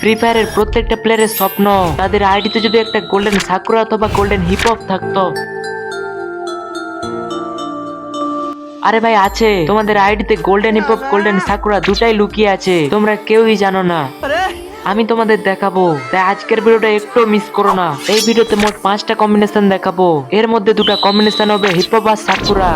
Free ফায়ারের প্রত্যেকটা প্লেয়ারের স্বপ্ন। তাদের আইডিতে যদি একটা গোল্ডেন সাকুরা অথবা গোল্ডেন হিপ হপ থাকতো। আরে ভাই, আছে। তোমাদের আইডিতে golden hip hop golden sakura দুটাই লুকিয়ে আছে। তোমরা কেউই জানো না। আমি তোমাদের দেখাবো। তাই আজকের ভিডিওটা একটু মিস করো না। এই ভিডিওতে মোট পাঁচটা কম্বিনেশন দেখাবো। এর মধ্যে দুটো কম্বিনেশন হবে হিপ হপ আর সাকুরা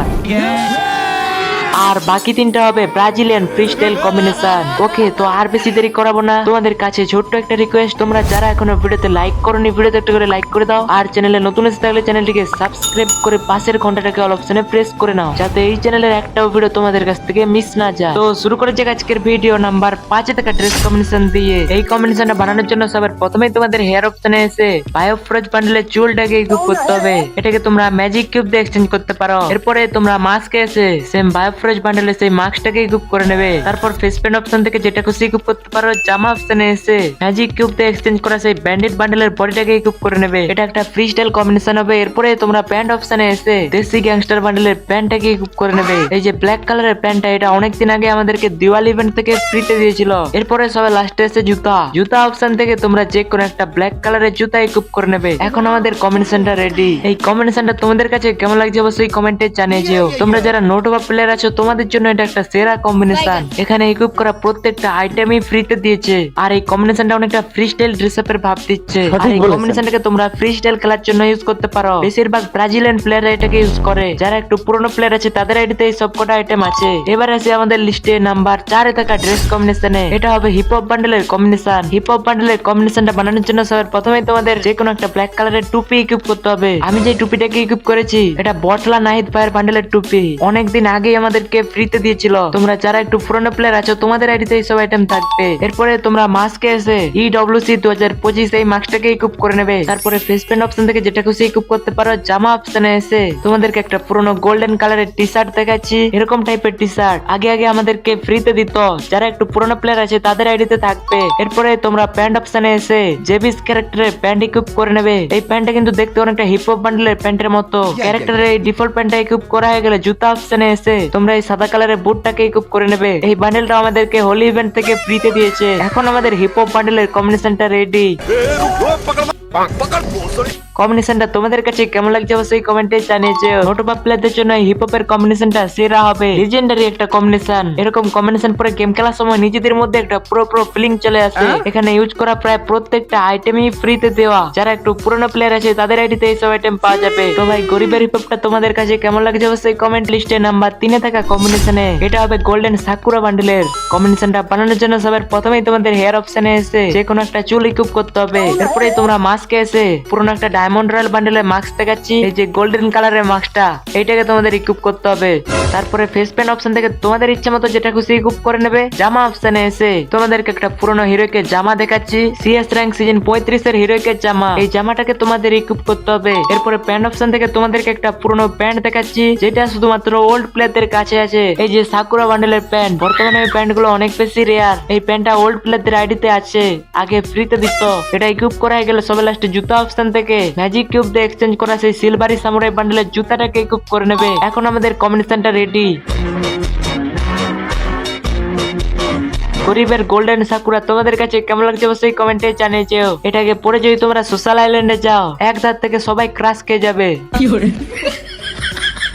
আর বাকি তিনটা হবে ব্রাজিলিয়ান ফ্রিস্টাইল কম্বিনেশন। ওকে, তো আর বেশি দেরি করাবো না। তোমাদের কাছে ছোট্ট একটা রিকোয়েস্ট তোমরা যারা এখনও ভিডিওতে লাইক করোনি, ভিডিওতে একটা করে লাইক করে দাও। আর চ্যানেলে নতুন এসে থাকলে চ্যানেলটিকে সাবস্ক্রাইব করে পাশের ঘন্টাটাকে অল অপশনে প্রেস করে নাও, যাতে এই চ্যানেলের একটাও ভিডিও তোমাদের কাছ থেকে মিস না যায়। তো শুরু করে যাক আজকের ভিডিও নাম্বার পাঁচে থাকা ড্রেস কম্বিনেশন দিয়ে। এই কম্বিনেশনটা বানানোর জন্য সবার প্রথমেই তোমাদের হেয়ার অপশনে এসে বায়োফ্রজ বান্ডেলে চুলটাকে ইকুইপ করতে হবে। এটাকে তোমরা ম্যাজিক কিউব দিয়ে এক্সচেঞ্জ করতে পারো। এরপরে তোমরা মাস্কে এসে সেম বায়োফ্রজ বান্ডেলে সেই মাস্কটাকে ইকুইপ করে নেবে। তারপর ফেস প্যান্ট অপশন থেকে যেটা খুশি ইকুইপ করতে পারো, জামা অপশনে এসে ম্যাজিক কিউব দিয়ে এক্সচেঞ্জ করা সেই ব্যান্ডেড বান্ডেলের বডিটাকে ইকুইপ করে নেবে। এটা একটা ফ্রি স্টাইল কম্বিনেশন হবে। এরপরে তোমরা প্যান্ট অপশনে এসে দেশি গ্যাংস্টার বান্ডেলের প্যান্টটাকে ইকুইপ করে নেবে। এই যে ব্ল্যাক কালারের প্যান্টটা এটা অনেকদিন আগে আমাদেরকে দিওয়ালি ইভেন্ট থেকে ফ্রিতে দিয়েছিল। এরপরে সবাই লাস্টে এসে জুতা। জুতা অপশন থেকে তোমরা যে কোনো একটা ব্ল্যাক কালারের জুতা ইকুইপ করে নেবে। এখন আমাদের কম্বিনেশনটা রেডি এই কম্বিনেশনটা তোমাদের কাছে কেমন লাগছে অবশ্যই কমেন্টে জানিয়ে যেও। তোমরা যারা নোট বা প্লেয়ার আছো তোমাদের জন্য এটা একটা সেরা কম্বিনেশন এখানে ইকুইপ করা প্রত্যেকটা আইটেমই ফ্রিতে দিয়েছে। আর এই কম্বিনেশনটা অনেকটা ফ্রি স্টাইল ড্রেস আপের ভাব দিচ্ছে। আর এই কম্বিনেশনটাকে তোমরা ফ্রি স্টাইল খেলার জন্য ইউজ করতে পারো। বেশিরভাগ ব্রাজিলিয়ান প্লেয়াররা এটাকে ইউজ করে। যারা একটু পুরনো প্লেয়ার আছে তাদের আইডিতে এই সব কটা আইটেম আছে। এবার আছে আমাদের লিস্টে নাম্বার চারে থাকা ড্রেস কম্বিনেশনে এটা হবে হিপ হপ বান্ডেলের কম্বিনেশন হিপ হপ বান্ডেলের কম্বিনেশনটা বানানোর জন্য সবার প্রথমে তোমাদের যে কোনো একটা ব্ল্যাক কালারের টুপি ইকুইপ করতে হবে। আমি যে টুপিটাকে ইকুইপ করেছি এটা বটলা নাহিদ ফায়ার বান্ডেলের টুপি। অনেকদিন আগেই আমাদেরকে ফ্রিতে দিয়েছিল। তোমরা যারা একটু পুরনো প্লেয়ার আছো তোমাদের আইডিতে এইসব আইটেম থাকবে। এরপরে তোমরা মাস্কে এসে ই ডব্লিউসি দু হাজার পঁচিশ এই মাস্কটাকে ইকুইপ করে নেবে। তারপরে ফেস প্যান্ট অপশন থেকে যেটা খুশি ইকুইপ করতে পারো জামা অপশনে এসে তোমাদেরকে একটা পুরনো গোল্ডেন কালারের টি শার্ট দেখাচ্ছি। এরকম টাইপের টি শার্ট আগে আগে আমাদেরকে ফ্রিতে দিত। যারা একটু পুরনো প্লেয়ার আছে তাদের আইডিতে থাকবে। এরপরে তোমরা প্যান্ট অপশনে এসে জেবিস ক্যারেক্টারের প্যান্ট ইকুইপ করে নেবে। এই প্যান্টটা কিন্তু দেখতে অনেকটা হিপ হপ বান্ডেলের প্যান্টের মতো। ক্যারেক্টারের এই ডিফল্ট প্যান্টটা ইকুইপ করা হয়ে গেলে জুতা অপশনে এসে তোমরা এই সাদা কালারের বুটটাকে ইকুপ করে নেবে। এই বান্ডেলটা আমাদেরকে হোলি ইভেন্ট থেকে ফ্রিতে দিয়েছে। এখন আমাদের হিপ হপ বান্ডেলের কম্বিনেশনটা রেডি কম্বিনেশনটা তোমাদের কাছে কেমন লাগছে অবশ্যই কমেন্টে জানিয়েছে। নোটোবা প্লেয়ারদের জন্য হিপ হপের কম্বিনেশনটা সেরা হবে। লিজেন্ডারি একটা কম্বিনেশন এরকম কম্বিনেশন পরে গেম খেলার সময় নিজেদের মধ্যে একটা পুরো পুরো ফিলিং চলে আসে। এখানে ইউজ করা প্রায় প্রত্যেকটা আইটেমই ফ্রিতে দেওয়া। যারা একটু পুরনো প্লেয়ার আছে তাদের আইডিতে এইসব আইটেম পাওয়া যাবে। তো ভাই গরিবের হিপ হপটা তোমাদের কাছে কেমন লাগছে অবশ্যই কমেন্ট লিস্টে নাম্বার তিনে থাকা কম্বিনেশনে এটা হবে গোল্ডেন সাকুরা বান্ডেলের কম্বিনেশনটা বানানোর জন্য সবার প্রথমেই তোমাদের হেয়ার অপশনে এসে যে কোনো একটা চুল ইকুইপ করতে হবে। এরপরে তোমরা মাস্কে এসে পুরনো একটা ডায়মন্ড রয়্যাল বান্ডেলের মাস্ক দেখাচ্ছি। এই যে গোল্ডেন কালারের মাস্কটা এইটাকে তোমাদের ইকুইপ করতে হবে। তারপরে ফেস প্যান্ট অপশন থেকে তোমাদের ইচ্ছা মতো যেটা খুশি ইকুইপ করে নেবে। জামা অপশনে এসে তোমাদেরকে একটা পুরনো হিরোকে জামা দেখাচ্ছি। সিএস র্যাঙ্ক সিজন পঁয়ত্রিশের হিরোকে জামা। এই জামাটাকে তোমাদের ইকুইপ করতে হবে। এরপরে প্যান্ট অপশন থেকে তোমাদেরকে একটা পুরনো প্যান্ট দেখাচ্ছি, যেটা শুধুমাত্র ওল্ড প্লেয়ারদের কাছে আছে। এই যে সাকুরা বান্ডেলের প্যান্ট বর্তমানে এই প্যান্টগুলো অনেক বেশি রেয়ার এই প্যান্টটা ওল্ড প্লেয়ারদের আইডিতে আছে। আগে ফ্রিতে দিত। এটা ইকুইপ করা গেলে সবে লাস্টে জুতা অপশন থেকে। ম্যাজিক কিউব দিয়ে এক্সচেঞ্জ করা সেই সিলভারি সামুরাই বান্ডেলের জুতাটাকে কিউব করে নেবে? এখন আমাদের কমেন্ট সেন্টার রেডি গরিবের গোল্ডেন সাকুরা তোমাদের কাছে কেমন লাগছে অবশ্যই কমেন্টে জানিয়েছো। এটাকে পরে যদি তোমরা সোশ্যাল আইল্যান্ডে যাও, এক ধার থেকে সবাই ক্রাশ খেয়ে যাবে।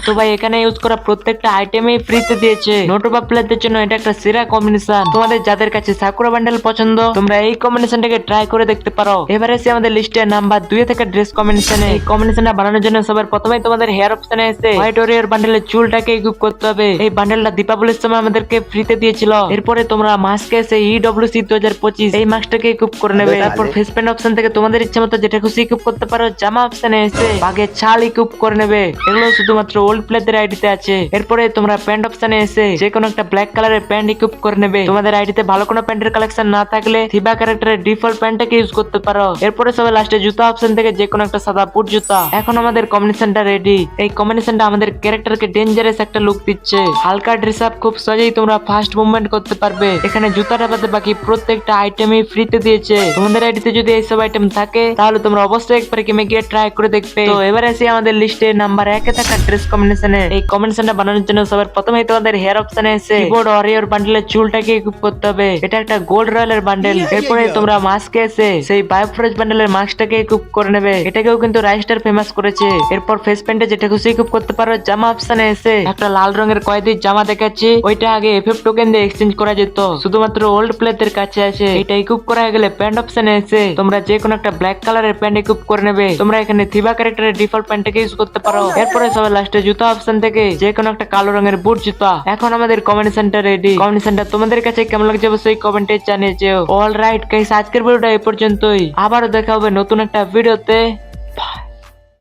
তো ভাই এখানে ইউজ করা প্রত্যেকটা আইটেমই ফ্রিতে দিয়েছে। নোটোবা প্লেয়ারদের জন্য এটা একটা সেরা কম্বিনেশন তোমাদের যাদের কাছে সাকুরা বান্ডেল পছন্দ তোমরা এই কম্বিনেশনটাকে ট্রাই করে দেখতে পারো। এবারে এসে আমাদের লিস্টে নাম্বার দুই থেকে ড্রেস কম্বিনেশনে এই কম্বিনেশনটা বানানোর জন্য সবার প্রথমে তোমাদের হেয়ার অপশনে এসে হোয়াইট ওরিয়র বান্ডেলের চুলটাকে ইকুইপ করতে হবে। এই বান্ডেলটা দীপাবলির সময় আমাদেরকে ফ্রিতে দিয়েছিল। এরপরে তোমরা মাস্কে এসে ই ডব্লিউসি দু হাজার পঁচিশ এই মাস্কটাকে ইকুইপ করে নেবে। তারপর ফেস প্যান্ট অপশন থেকে তোমাদের ইচ্ছা মতো যেটা খুশি ইকুইপ করতে পারো জামা অপশনে এসে বাঘের ছাল ইকুইপ করে নেবে। এগুলো শুধুমাত্র ওল্ড প্লেয়ারদের আইডিতে আছে। এরপরে তোমরা প্যান্ট অপশনে এসে যে কোনো একটা ব্ল্যাক কালারের প্যান্ট ইকুইপ করে নেবে। তোমাদের আইডিতে ভালো কোনো প্যান্টের কালেকশন না থাকলে থিবা ক্যারেক্টারের ডিফল্ট প্যান্টটাকে ইউজ করতে পারো। এরপরে সবাই লাস্টে জুতা অপশন থেকে যে কোনো একটা সাদা বুট জুতা। এখন আমাদের কম্বিনেশনটা রেডি এই কম্বিনেশনটা আমাদের ক্যারেক্টারকে ডেঞ্জারাস একটা লুক দিচ্ছে। হালকা ড্রেস আপ খুব সহজেই তোমরা ফাস্ট মুভমেন্ট করতে পারবে। এখানে জুতাটা বাদে বাকি প্রত্যেকটা আইটেমই ফ্রিতে দিয়েছে। তোমাদের আইডিতে যদি এইসব আইটেম থাকে, তাহলে তোমরা অবশ্যই একবার গেমে গিয়ে ট্রাই করে দেখবে। তো এবার আসি আমাদের লিস্টে নাম্বার একে থাকা ড্রেস কম্বিনেশন কম্বিনেশনে এই কম্বিনেশনটা বানানোর জন্য সবার প্রথমেই তোমাদের হেয়ার অপশনে এসে কিবোর্ড অরিওর বান্ডেলের চুলটাকে ইকুইপ করতে হবে। এটা একটা গোল্ড রয়্যালের বান্ডেল এরপরে তোমরা মাস্কে এসে সেই বায়োফ্রেশ বান্ডেলের মাস্কটাকে ইকুইপ করে নেবে। এটাকেও কিন্তু রাইস্টার ফেমাস করেছে। এরপর ফেস প্যান্টে যেটা খুশি ইকুইপ করতে পারো জামা অপশনে এসে। একটা লাল রঙের কয়েদির জামা দেখাচ্ছি। ওইটা আগে এফএফ টোকেন দিয়ে এক্সচেঞ্জ করা যেত। শুধুমাত্র ওল্ড প্লেয়ারদের কাছে আছে এটা ইকুইপ করা হয়ে গেলে প্যান্ট অপশনে এসে তোমরা যে কোনো একটা ব্ল্যাক কালারের প্যান্ট ইকুইপ করে নেবে। তোমরা এখানে থিবা ক্যারেক্টারের ডিফল্ট প্যান্টটাকে ইউজ করতে পারো। এরপরে সবাই লাস্টে জুতা অপশন থেকে যে কোনো একটা কালো রঙের বুট জুতা। এখন আমাদের comment centre ready comment centre তোমাদের কাছে কেমন লাগছে অবশ্যই কমেন্টে জানিয়ে যেও অল রাইট গাইস আজকের ভিডিওটা এই পর্যন্তই। আবারও দেখা হবে নতুন একটা ভিডিওতে Bye.